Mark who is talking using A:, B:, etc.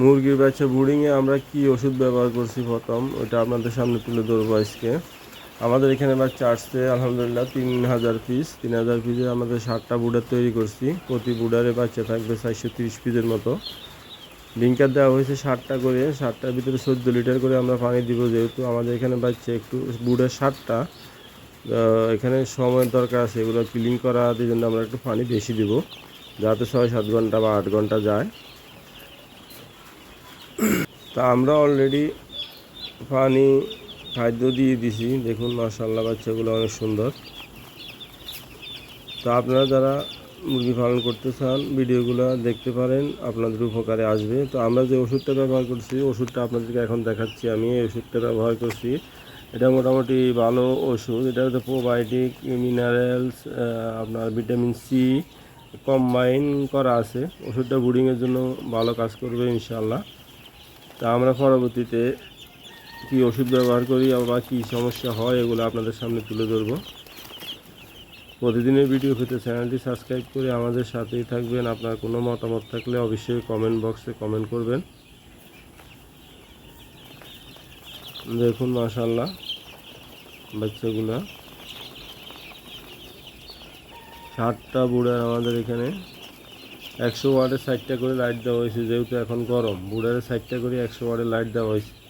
A: মুরগির বাচ্চা বুডিংয়ে আমরা কি ওষুধ ব্যবহার করছি প্রথম ওটা আপনাদের সামনে তুলে ধরবো আজকে। আমাদের এখানে বাচ্চা আসছে, আলহামদুলিল্লাহ, তিন হাজার পিস তিন হাজার পিসে আমাদের ষাটটা বুডার তৈরি করছি। প্রতি বুডারে বাচ্চা থাকবে চারশো তিরিশ পিসের মতো। বিঙ্কার দেওয়া হয়েছে ষাটটা করে ষাটটার ভিতরে চোদ্দ লিটার করে আমরা পানি দিব যেহেতু আমাদের এখানে বাচ্চা একটু বুডের ষাটটা এখানে সময়ের দরকার আছে, এগুলো ক্লিন করা এই জন্য আমরা একটু পানি বেশি দিব, যাতে ছয় সাত ঘণ্টা বা আট ঘণ্টা যায়। তা আমরা অলরেডি পানি, খাদ্য দিয়ে দিছি। দেখুন মার্শাল্লাহ বাচ্চাগুলো অনেক সুন্দর। তা আপনারা যারা মুরগি পালন করতে চান, ভিডিওগুলো দেখতে পারেন, আপনাদের উপকারে আসবে। তো আমরা যে ওষুধটা ব্যবহার করছি, ওষুধটা আপনাদেরকে এখন দেখাচ্ছি আমি। এই ওষুধটা ব্যবহার করছি। এটা মোটামুটি ভালো ওষুধ। এটা হচ্ছে প্রোবায়োটিক মিনারেলস আপনার ভিটামিন সি কম্বাইন করা আছে। ওষুধটা বুডিংয়ের জন্য ভালো কাজ করবে ইনশাল্লাহ তা আমরা পরবর্তীতে কী ওষুধ ব্যবহার করি বা কী সমস্যা হয় এগুলো আপনাদের সামনে তুলে ধরবো। প্রতিদিনের ভিডিও পেতে চ্যানেলটি সাবস্ক্রাইব করে আমাদের সাথেই থাকবেন। আপনার কোনো মতামত থাকলে অবশ্যই কমেন্ট বক্সে কমেন্ট করবেন। দেখুন মাশাল্লাহ বাচ্চাগুলা। ষাটটা বুড়ার আমাদের এখানে একশো ওয়ার্ডে ষাটটা করে লাইট দেওয়া হয়েছে, যেহেতু এখন গরম। বুড়ারে ষাটটা করে একশো ওয়ার্ডে লাইট দেওয়া হয়েছে।